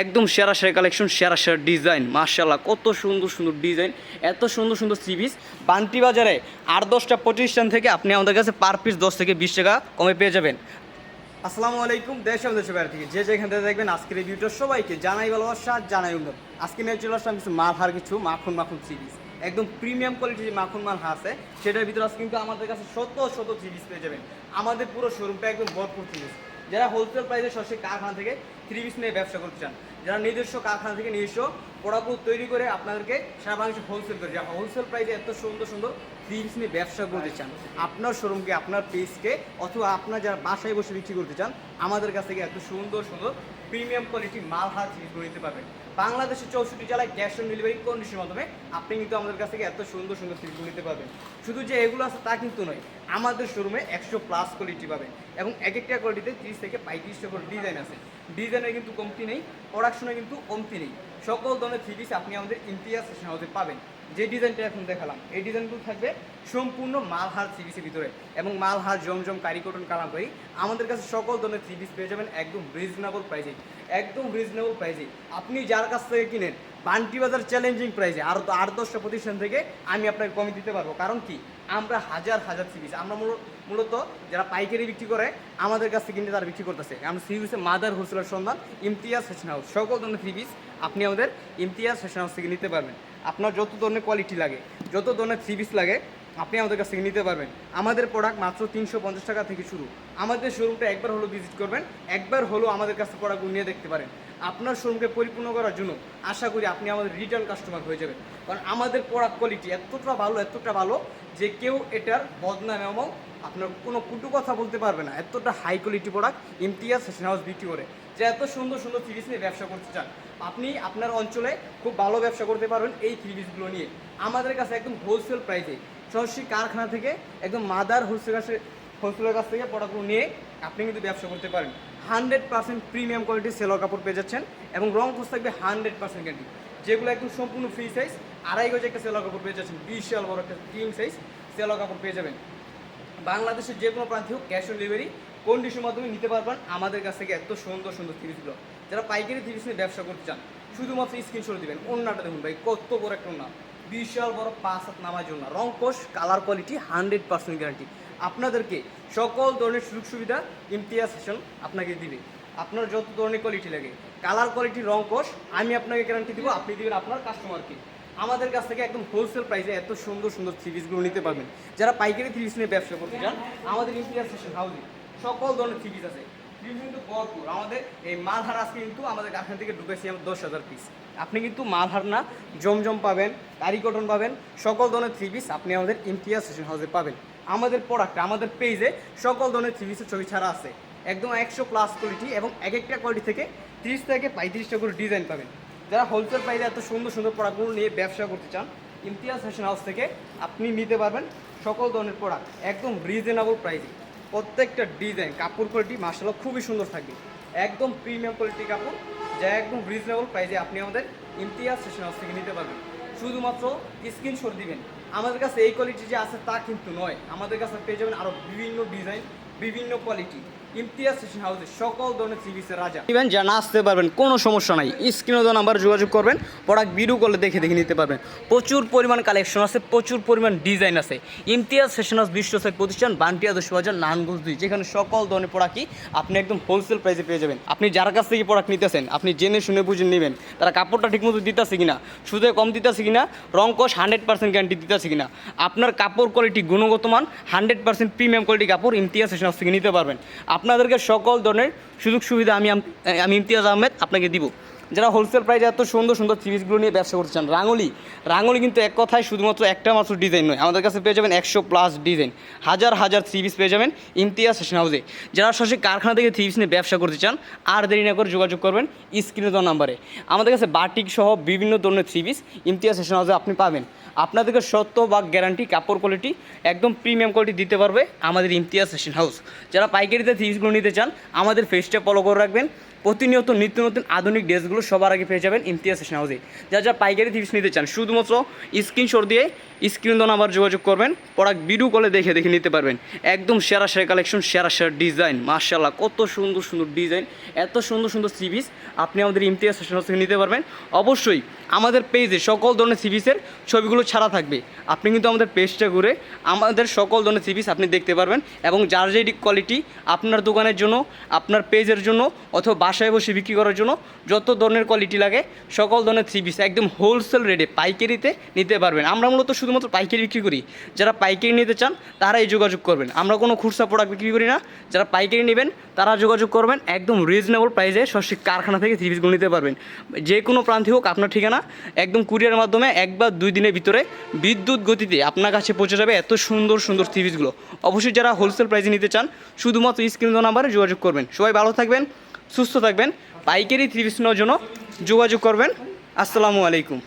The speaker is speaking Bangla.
একদম সেরা সেরা কালেকশন সেরা সেরা ডিজাইন মার্শাল্লাহ কত সুন্দর সুন্দর ডিজাইন এত সুন্দর সুন্দর থ্রি পিস বান্টি বাজারে আট দশটা প্রতিষ্ঠান থেকে আপনি আমাদের কাছে পার পিস দশ থেকে বিশ টাকা কমে পেয়ে যাবেন। আসসালামু আলাইকুম, দেশ দেশের বাইরে থেকে যে যেখান থেকে দেখবেন আজকের এই ভিডিওটা সবাইকে জানাই ভালোবাসা, জানাই উন্নত আজকে নিয়ে চলে আসলাম কিছু মাল হার কিছু মাখন মাখন সিরিজ একদম প্রিমিয়াম কোয়ালিটির যে মাখন মাল আছে, সেটার ভিতরে আজকে কিন্তু আমাদের কাছে শত শত সিরিজ পেয়ে যাবেন। আমাদের পুরো শোরুমটা একদম ভরপুর সিরিজ যারা হোলসেল প্রাইসে সরাসরি কারখানা থেকে থ্রি পিস নিয়ে ব্যবসা করতে চান, যারা নিজস্ব কারখানা থেকে নিজস্ব প্রোডাক্ট তৈরি করে আপনাদেরকে সারা বাংলাদেশে হোলসেল করে হোলসেল প্রাইসে এত সুন্দর সুন্দর পিস নিয়ে ব্যবসা করতে চান। আপনার শোরুমকে আপনার পেজকে অথবা আপনার যারা বাসায় বসে বিক্রি করতে চান, আমাদের কাছ থেকে এত সুন্দর সুন্দর প্রিমিয়াম কোয়ালিটি মাল হার থ্রিপিস নিতে পারবেন। বাংলাদেশের চৌষট্টি জেলায় ক্যাশ অন ডেলিভারি কন্ডিশনের মাধ্যমে আপনি কিন্তু আমাদের কাছ থেকে এত সুন্দর সুন্দর থ্রিপিস নিতে পারবেন। শুধু যে এগুলো আছে তা কিন্তু নয়, আমাদের শোরুমে একশো প্লাস কোয়ালিটি পাবেন এবং এক একটা কোয়ালিটিতে তিরিশ থেকে পঁয়ত্রিশটা করে ডিজাইন আছে। ডিজাইনের কিন্তু কমতি নেই প্রোডাকশনে কিন্তু কমতি নেই। সকল ধরনের থ্রি পিস আপনি আমাদের ইমতিয়াজ সেশন হাউসে পাবেন। যে ডিজাইনটা এখন দেখালাম, এই ডিজাইনগুলো থাকবে সম্পূর্ণ মালহার থ্রি পিসের ভিতরে এবং মালহার জমজম কারিকটন কালামকারি। আমাদের কাছে সকল ধরনের থ্রি পিস পেয়ে যাবেন একদম রিজনেবল প্রাইসে একদম রিজনেবল প্রাইসে আপনি যার কাছ থেকে কিনেন, বান্টি বাজার চ্যালেঞ্জিং প্রাইসে আর আট, দশটা প্রতিষ্ঠান থেকে আমি আপনাকে কমে দিতে পারব। কারণ কি? আমরা হাজার হাজার সিরিজ আমরা মূল- মূলত যারা পাইকারি বিক্রি করে, আমাদের কাছ থেকে কিনতে তারা বিক্রি করতেছে। আমরা সিরিজে মাদার হোলসেলার সন্ধান, ইমতিয়াজ ফ্যাশন হাউস। সকল ধরনের থ্রি পিস আপনি আমাদের ইমতিয়াজ ফ্যাশন হাউস থেকে নিতে পারবেন। আপনার যত ধরনের কোয়ালিটি লাগে, যত ধরনের থ্রি পিস লাগে আপনি আমাদের কাছ থেকে নিতে পারবেন। আমাদের প্রোডাক্ট মাত্র তিনশো পঞ্চাশ টাকা থেকে শুরু। আমাদের শোরুমটা একবার হলো ভিজিট করবেন, একবার হলো আমাদের কাছে প্রোডাক্টগুলো নিয়ে দেখতে পারেন। আপনার শোরুমকে পরিপূর্ণ করার জন্য আশা করি আপনি আমাদের রিটার্ন কাস্টমার হয়ে যাবেন। কারণ আমাদের প্রোডাক্ট কোয়ালিটি এতটা ভালো এতটা ভালো যে কেউ এটার বদনাম এবং আপনার কোনো কুটু কথা বলতে পারবে না। এতটা high quality product Imtiaz fashion house বিক্রি করে। যে এত সুন্দর সুন্দর সিরিজ নিয়ে ব্যবসা করতে চান, আপনি আপনার অঞ্চলে খুব ভালো ব্যবসা করতে পারবেন এই সিরিজগুলো নিয়ে। আমাদের কাছে একদম হোলসেল প্রাইসে সরাসরি কারখানা থেকে একদম মাদার হোলসেল কাছে, হোলসেলের কাছ থেকে প্রোডাক্টগুলো নিয়ে আপনি কিন্তু ব্যবসা করতে পারেন। হান্ড্রেড পার্সেন্ট প্রিমিয়াম কোয়ালিটির সেলোর কাপড় পেয়ে যাচ্ছেন এবং রং খোঁজ থাকবে হান্ড্রেড পার্সেন্ট গ্যারান্টি যেগুলো একদম সম্পূর্ণ ফ্রি সাইজ আড়াই গজ একটা সেলোর কাপড় পেয়ে যাচ্ছেন। বিশাল বড় একটা কিং সাইজ সেলোর কাপড় পেয়ে যাবেন। বাংলাদেশের যে কোনো প্রান্তে হোক ক্যাশ অন ডেলিভারি কন্ডিশনের মাধ্যমে নিতে পারবেন আমাদের কাছ থেকে এত সুন্দর সুন্দর থ্রিপিসগুলো যারা পাইকারি থ্রিপিস নিয়ে ব্যবসা করতে চান, শুধুমাত্র স্ক্রিনশট দিবেন। অন্যটা দেখুন ভাই, কত বড় একটা ওন্না বিশাল বড় পাঁচ হাত নামার জন্য। রং কোষ colour quality hundred percent guarantee আপনাদেরকে সকল ধরনের সুযোগ সুবিধা ইমতিয়াজ সেশন আপনাকে দিবে। আপনার যত ধরনের কোয়ালিটি লাগে কালার কোয়ালিটি রং কোষ, আমি আপনাকে গ্যারান্টি দিব, আপনি দিবেন আপনার কাস্টমারকে আমাদের কাছ থেকে একদম হোলসেল প্রাইসে এত সুন্দর সুন্দর থ্রিপিসগুলো নিতে পারবেন। যারা পাইকারি থ্রিপিস নিয়ে ব্যবসা করতে চান, আমাদের ইমতিয়াজ সেশন হাউসে সকল ধরনের থ্রিপিস আছে। থ্রিপিস কিন্তু ভরপুর। আমাদের এই মালহার আজকে কিন্তু আমাদের কারখানা থেকে ঢুকেছি দশ হাজার পিস আপনি কিন্তু মালহার না, জমজম পাবেন, কারি কটন পাবেন, সকল ধরনের থ্রি পিস আপনি আমাদের ইমতিয়াজ সেশন হাউসে পাবেন। আমাদের প্রোডাক্ট আমাদের পেজে সকল ধরনের থ্রি পিসের ছবি ছাড়া আছে। একদম একশো প্লাস কোয়ালিটি এবং এক একটা কোয়ালিটি থেকে তিরিশ থেকে পঁয়ত্রিশটা করে ডিজাইন পাবেন। যারা হোলসেল প্রাইসে এত সুন্দর সুন্দর প্রোডাক্টগুলো নিয়ে ব্যবসা করতে চান, ইমতিয়াজ ফ্যাশন হাউস থেকে আপনি নিতে পারবেন সকল ধরনের প্রোডাক্ট একদম রিজনেবল প্রাইসে প্রত্যেকটা ডিজাইন কাপড় কোয়ালিটি মার্শাল্লাহ খুবই সুন্দর থাকবে। একদম প্রিমিয়াম কোয়ালিটি কাপড়, যা একদম রিজনেবল প্রাইসে আপনি আমাদের ইমতিয়াজ স্টেশন হাউস থেকে নিতে পারবেন। শুধুমাত্র স্ক্রিনশট দিবেন। আমাদের কাছে এই কোয়ালিটি যে আছে তা কিন্তু নয়। আমাদের কাছে পেয়ে যাবেন আরও বিভিন্ন ডিজাইন বিভিন্ন কোয়ালিটি ইমতিয়াজ সেশন হাউসে সকল ধরনের সিরিজের রাজা। ইভেন যা না আসতে পারবেন, কোনো সমস্যা নাই। স্ক্রিনে দেওয়া নাম্বার যোগাযোগ করবেন প্রোডাক্ট ভিডিও করলে দেখে দেখে নিতে পারবেন। প্রচুর পরিমাণ কালেকশন আছে, প্রচুর পরিমাণ ডিজাইন আছে। ইমতিয়াজ সেশন হাউস বিশ্বসেক প্রতিষ্ঠান বান্টিয়া দশ বাজার নানগঞ্জ দুই, যেখানে সকল ধরনের প্রোডাক্টই আপনি একদম হোলসেল প্রাইসে পেয়ে যাবেন। আপনি যার কাছ থেকে প্রোডাক্ট নিতেছেন, আপনি জেনে শুনে বুঝে নেবেন, তারা কাপড়টা ঠিকমতো দিতেছে কিনা, সুদে কম দিতেছে কিনা, রং কষ হান্ড্রেড পার্সেন্ট গ্যারান্টি দিতেছে কিনা। আপনার কাপড় কোয়ালিটি গুণগত মান হান্ড্রেড পার্সেন্ট প্রিমিয়াম কোয়ালিটি কাপড় ইমতিয়াজ সেশন থেকে নিতে পারবেন। আপনাদেরকে সকল ধরনের সুযোগ সুবিধা আমি আমি ইমতিয়াজ আহমেদ আপনাকে দিব। যারা হোলসেল প্রাইসে এত সুন্দর সুন্দর সিরিজগুলো নিয়ে ব্যবসা করতে চান, রাঙলি রাঙলি কিন্তু এক কথায় শুধুমাত্র একটা মাত্র ডিজাইন নয়। আমাদের কাছে পেয়ে যাবেন একশো প্লাস ডিজাইন হাজার হাজার থ্রি পিস পেয়ে যাবেন ইমতিয়াজ সেশন হাউসে যারা সরাসরি কারখানা থেকে থ্রি পিস নিয়ে ব্যবসা করতে চান, আর দেরি না করে যোগাযোগ করবেন স্ক্রিনে দেওয়া নাম্বারে আমাদের কাছে বাটিক সহ বিভিন্ন ধরনের থ্রি পিস ইমতিয়াজ সেশন হাউসে আপনি পাবেন। আপনাদেরকে সত্য বা গ্যারান্টি কাপড় কোয়ালিটি একদম প্রিমিয়াম কোয়ালিটি দিতে পারবে আমাদের ইমতিয়াজ সেশন হাউস যারা পাইকারিতে থ্রিপিসগুলো নিতে চান, আমাদের ফেসটা ফলো করে রাখবেন। প্রতিনিয়ত নিত্য নতুন আধুনিক ড্রেসগুলো সবার আগে পেয়ে যাবেন ইমতিয়াজ ফ্যাশন হাউসে। যা যা পাইকারি থ্রি পিস নিতে চান, শুধুমাত্র স্ক্রিনশট দিয়ে স্ক্রিন দোন আবার যোগাযোগ করবেন প্রোডাক্ট ভিডিও কলে দেখে দেখে নিতে পারবেন। একদম সেরা সেরা কালেকশন সেরা সেরা ডিজাইন মার্শাল্লাহ কত সুন্দর সুন্দর ডিজাইন এত সুন্দর সুন্দর সিরিজ আপনি আমাদের ইমতিয়াজ ফ্যাশন হাউস থেকে নিতে পারবেন। অবশ্যই আমাদের পেজে সকল ধরনের সিরিজের ছবিগুলো ছাড়া থাকবে। আপনি কিন্তু আমাদের পেজটা ঘুরে আমাদের সকল ধরনের সিরিজ আপনি দেখতে পারবেন এবং যার যেই কোয়ালিটি আপনার দোকানের জন্য, আপনার পেজের জন্য অথবা বাসায় বসে বিক্রি করার জন্য যত ধরনের কোয়ালিটি লাগে, সকল ধরনের থ্রি পিস একদম হোলসেল রেটে পাইকারিতে নিতে পারবেন। আমরা মূলত শুধুমাত্র পাইকারি বিক্রি করি। যারা পাইকারি নিতে চান, তারাই যোগাযোগ করবেন। আমরা কোনো খুচরা প্রোডাক্ট বিক্রি করি না। যারা পাইকারি নেবেন, তারা যোগাযোগ করবেন, একদম রিজনেবল প্রাইসে সঠিক কারখানা থেকে থ্রি পিসগুলো নিতে পারবেন। যে কোনো প্রান্তে হোক, আপনার ঠিকানা, একদম কুরিয়ার মাধ্যমে এক বা দুই দিনের ভিতরে বিদ্যুৎ গতিতে আপনার কাছে পৌঁছে যাবে এত সুন্দর সুন্দর থ্রি পিসগুলো অবশ্যই যারা হোলসেল প্রাইসে নিতে চান, শুধুমাত্র স্ক্রিন নাম্বারে যোগাযোগ করবেন। সবাই ভালো থাকবেন। সুস্থ থাকবেন পাইকারি থ্রি পিস জন্য যোগাযোগ করবেন। আসসালামু আলাইকুম।